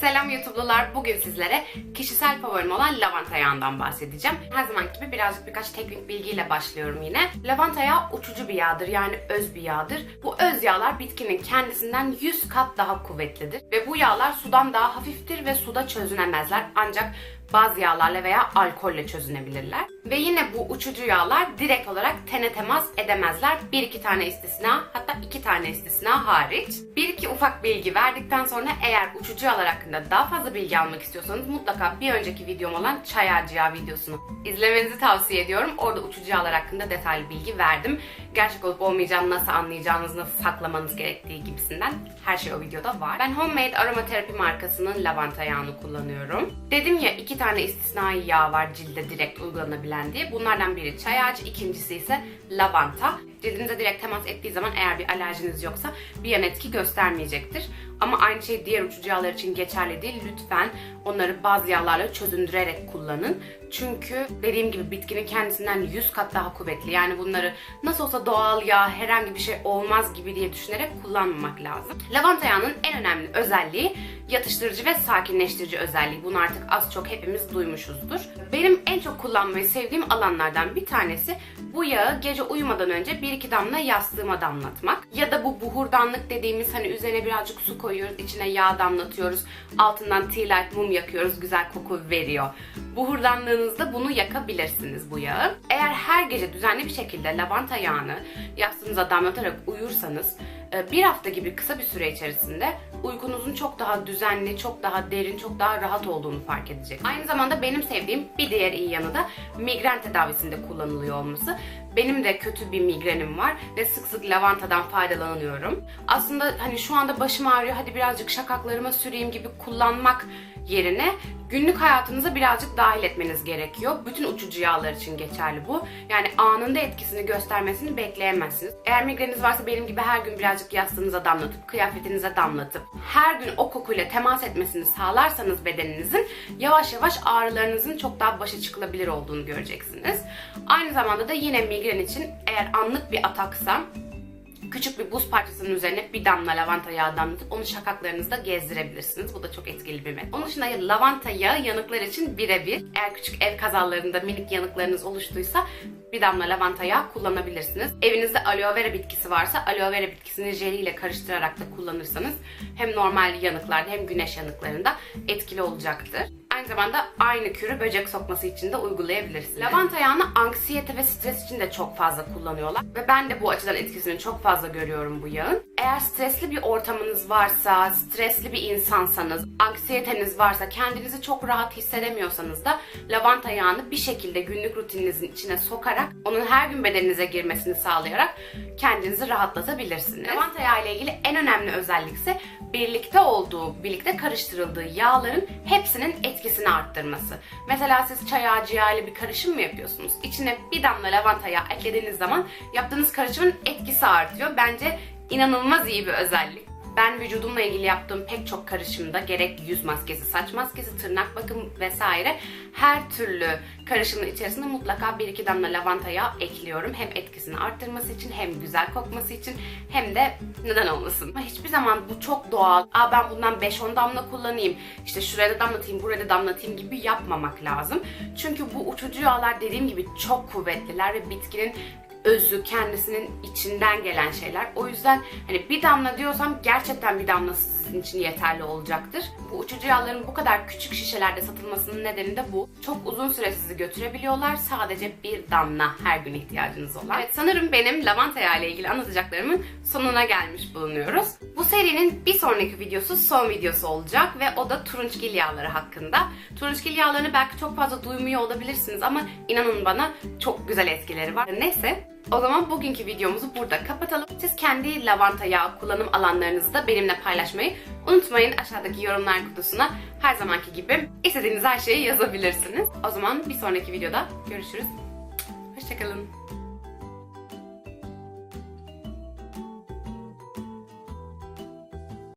Selam YouTube'lular. Bugün sizlere kişisel favorim olan lavanta yağından bahsedeceğim. Her zaman gibi birazcık birkaç teknik bilgiyle başlıyorum yine. Lavanta yağı uçucu bir yağdır yani öz bir yağdır. Bu öz yağlar bitkinin kendisinden 100 kat daha kuvvetlidir. Ve bu yağlar sudan daha hafiftir ve suda çözünemezler. Ancak bazı yağlarla veya alkolle çözünebilirler. Ve yine bu uçucu yağlar direkt olarak tene temas edemezler. Bir iki tane istisna hatta iki tane istisna hariç. Bir iki ufak bilgi verdikten sonra eğer uçucu yağlar hakkında daha fazla bilgi almak istiyorsanız mutlaka bir önceki videom olan çay ağacı yağı videosunu izlemenizi tavsiye ediyorum. Orada uçucu yağlar hakkında detaylı bilgi verdim. Gerçek olup olmayacağını nasıl anlayacağınız, nasıl saklamanız gerektiği gibisinden her şey o videoda var. Ben Homemade Aromaterapi markasının lavanta yağını kullanıyorum. Dedim ya iki tane istisnai yağ var cilde direkt uygulanabilen diye. Bunlardan biri çay ağacı, ikincisi ise lavanta. Cildinize direkt temas ettiği zaman eğer bir alerjiniz yoksa bir yan etki göstermeyecektir. Ama aynı şey diğer uçucu yağlar için geçerli değil. Lütfen onları bazı yağlarla çözündürerek kullanın. Çünkü dediğim gibi bitkinin kendisinden 100 kat daha kuvvetli. Yani bunları nasıl olsa doğal yağ, herhangi bir şey olmaz gibi diye düşünerek kullanmamak lazım. Lavanta yağının en önemli özelliği yatıştırıcı ve sakinleştirici özelliği. Bunu artık az çok hepimiz duymuşuzdur. Benim en çok kullanmayı sevdiğim alanlardan bir tanesi bu yağı gece uyumadan önce bir iki damla yastığıma damlatmak. Ya da bu buhurdanlık dediğimiz hani üzerine birazcık su koyuyoruz, içine yağ damlatıyoruz, altından tea light mum yakıyoruz, güzel koku veriyor. Buhurdanlığınızda bunu yakabilirsiniz bu yağı. Eğer her gece düzenli bir şekilde lavanta yağını yastığınıza damlatarak uyursanız e, bir hafta gibi kısa bir süre içerisinde uykunuzun çok daha düzenli, çok daha derin, çok daha rahat olduğunu fark edecek. Aynı zamanda benim sevdiğim bir diğer iyi yanı da migren tedavisinde kullanılıyor olması. Benim de kötü bir migrenim var ve sık sık lavantadan faydalanıyorum. Aslında hani şu anda başım ağrıyor hadi birazcık şakaklarıma süreyim gibi kullanmak yerine günlük hayatınıza birazcık dahil etmeniz gerekiyor. Bütün uçucu yağlar için geçerli bu. Yani anında etkisini göstermesini bekleyemezsiniz. Eğer migreniniz varsa benim gibi her gün birazcık yastığınıza damlatıp, kıyafetinize damlatıp, her gün o kokuyla temas etmesini sağlarsanız bedeninizin yavaş yavaş ağrılarınızın çok daha başa çıkılabilir olduğunu göreceksiniz. Aynı zamanda da yine migren için eğer anlık bir ataksa küçük bir buz parçasının üzerine bir damla lavanta yağı damlatıp onu şakaklarınızda gezdirebilirsiniz. Bu da çok etkili bir metot. Onun dışında lavanta yağı yanıklar için birebir. Eğer küçük ev kazalarında minik yanıklarınız oluştuysa bir damla lavanta yağı kullanabilirsiniz. Evinizde aloe vera bitkisi varsa aloe vera bitkisini jeliyle karıştırarak da kullanırsanız hem normal yanıklarda hem güneş yanıklarında etkili olacaktır. Zamanda aynı kürü böcek sokması için de uygulayabilirsiniz. Lavanta yağını anksiyete ve stres için de çok fazla kullanıyorlar. Ve ben de bu açıdan etkisini çok fazla görüyorum bu yağın. Eğer stresli bir ortamınız varsa, stresli bir insansanız, anksiyeteniz varsa, kendinizi çok rahat hissedemiyorsanız da lavanta yağını bir şekilde günlük rutininizin içine sokarak, onun her gün bedeninize girmesini sağlayarak kendinizi rahatlatabilirsiniz. Lavanta yağı ile ilgili en önemli özellik ise birlikte olduğu, birlikte karıştırıldığı yağların hepsinin etkisini arttırması. Mesela siz çay ağacı yağı ile bir karışım mı yapıyorsunuz? İçine bir damla lavanta yağı eklediğiniz zaman yaptığınız karışımın etkisi artıyor. Bence inanılmaz iyi bir özellik. Ben vücudumla ilgili yaptığım pek çok karışımda gerek yüz maskesi, saç maskesi, tırnak bakım vesaire her türlü karışımın içerisinde mutlaka bir iki damla lavanta yağı ekliyorum. Hem etkisini arttırması için hem güzel kokması için hem de neden olmasın. Ama hiçbir zaman bu çok doğal. Aa ben bundan 5-10 damla kullanayım. işte şuraya da damlatayım, buraya da damlatayım gibi yapmamak lazım. Çünkü bu uçucu yağlar dediğim gibi çok kuvvetliler ve bitkinin özü, kendisinin içinden gelen şeyler. O yüzden hani bir damla diyorsam gerçekten bir damla sizin için yeterli olacaktır. Bu uçucu yağların bu kadar küçük şişelerde satılmasının nedeni de bu. Çok uzun süre sizi götürebiliyorlar. Sadece bir damla her gün ihtiyacınız olan. Evet sanırım benim lavanta yağı ile ilgili anlatacaklarımın sonuna gelmiş bulunuyoruz. Bu serinin bir sonraki videosu son videosu olacak ve o da turunçgil yağları hakkında. Turunçgil yağlarını belki çok fazla duymuyor olabilirsiniz ama inanın bana çok güzel etkileri var. Neyse o zaman bugünkü videomuzu burada kapatalım. Siz kendi lavanta yağı kullanım alanlarınızı da benimle paylaşmayı unutmayın. Aşağıdaki yorumlar kutusuna her zamanki gibi istediğiniz her şeyi yazabilirsiniz. O zaman bir sonraki videoda görüşürüz. Hoşçakalın.